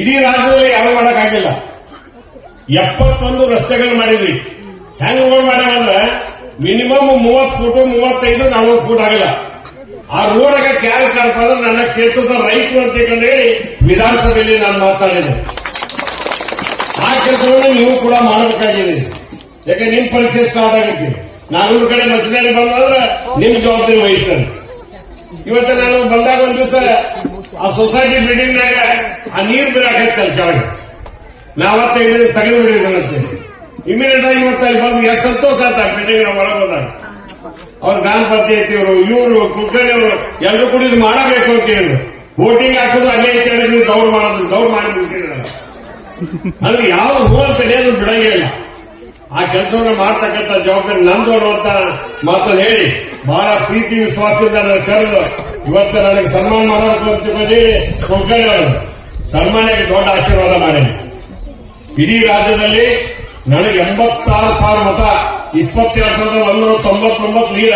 ಇಡೀ ರಾಜ್ಯದಲ್ಲಿ ಯಾರು ಮಾಡಕ್ಕಾಗಿಲ್ಲ. ಎಪ್ಪತ್ತೊಂದು ರಸ್ತೆಗಳು ಮಾಡಿದ್ವಿ. ಹೆಂಗ್ ಮಾಡ್ಯಾವಂದ್ರೆ ಮಿನಿಮಮ್ ಮೂವತ್ ಫೂಟ್, ಮೂವತ್ತೈದು, ನಲವತ್ತು ಫೂಟ್ ಆಗಿಲ್ಲ. ಆ ರೋಡಗ ಕ್ಯಾಲ್ ಕರ್ಕೊಂಡು ನನ್ನ ಕ್ಷೇತ್ರದ ರೈತರು ಅಂತ ಹೇಳಿ ವಿಧಾನಸಭೆಯಲ್ಲಿ ನಾನು ಮಾತಾಡಿದೆ ಆ ಕೆಲಸವನ್ನು ನೀವು ಕೂಡ ಮಾಡಬೇಕಾಗಿದೆ. ಯಾಕೆ, ನಿಮ್ ಪರೀಕ್ಷೆ ಸ್ಟಾರ್ಟ್ ಆಗುತ್ತೆ. ನಾನು ಕಡೆ ಮಸಿದಾರಿ ಬಂದ್ರೆ ನಿಮ್ ಜವಾಬ್ದಾರಿ ವಹಿಸ್ತೇನೆ ಇವತ್ತು ನಾನು ಬಂದಾಗ ಒಂದು ದಿವಸ ಆ ಸೊಸೈಟಿ ಬಿಲ್ಡಿಂಗ್ ನಾಗ ಆ ನೀರು ಬಿಡಾಕೈತಲ್ಲ ಕೆಳಗೆ. ನಾವತ್ತ ಇದನ್ನ ತೆಗೆದು ಬಿಡಿದಂತೆ ಇಮಿಡಿಯೇಟ್ ಆಗಿ ಮತ್ತೆ ಅಲ್ಲಿ ಬಂದು ಎಷ್ಟು ಸಂತೋಷ ಆತ ಬಿಲ್ಡಿಂಗ್ ಒಳಗೆ ಹೋದಾಗ ಅವ್ರ ಗ್ರಾಮ ಪಂಚಾಯತಿ ಅವರು ಇವರು ಕುಲಕರ್ಣಿ ಅವರು ಎಲ್ಲರೂ ಕೂಡ ಇದು ಮಾಡಬೇಕು ಅಂತ ಹೇಳಿದ್ರು. ಬೋಟಿಂಗ್ ಹಾಕೋದು ಅಲ್ಲೇ ಅಂದ್ರೆ ನೀವು ಮಾಡೋದು, ದೌಡ್ ಮಾಡಿ ಮುಗಿಸಿದ್ರಲ್ಲ ಅಂದ್ರೆ ಯಾವ ತಡೆಯೋದು ಬಿಡಂಗೇ ಇಲ್ಲ. ಆ ಕೆಲಸವನ್ನು ಮಾಡ್ತಕ್ಕಂಥ ಜವಾಬ್ದಾರಿ ನಂದು ಅನ್ನುವಂತ ಮಾತನ್ನು ಹೇಳಿ, ಬಹಳ ಪ್ರೀತಿ ವಿಶ್ವಾಸದಿಂದ ನನ್ನ ಕರೆದು ಇವತ್ತು ನನಗೆ ಸನ್ಮಾನ ಮಾಡೋದು ಅಂತ ಬಂದು ಅವರು ಸನ್ಮಾನಕ್ಕೆ ದೊಡ್ಡ ಆಶೀರ್ವಾದ ಮಾಡಿ ಇಡೀ ರಾಜ್ಯದಲ್ಲಿ ನನಗೆ ಎಂಬತ್ತಾರು ಸಾವಿರ ಮತ ಇಪ್ಪತ್ತೆರಡು ಸಾವಿರದ ಒಂದೂರ ತೊಂಬತ್ತೊಂಬತ್ತು ಲೀಡ್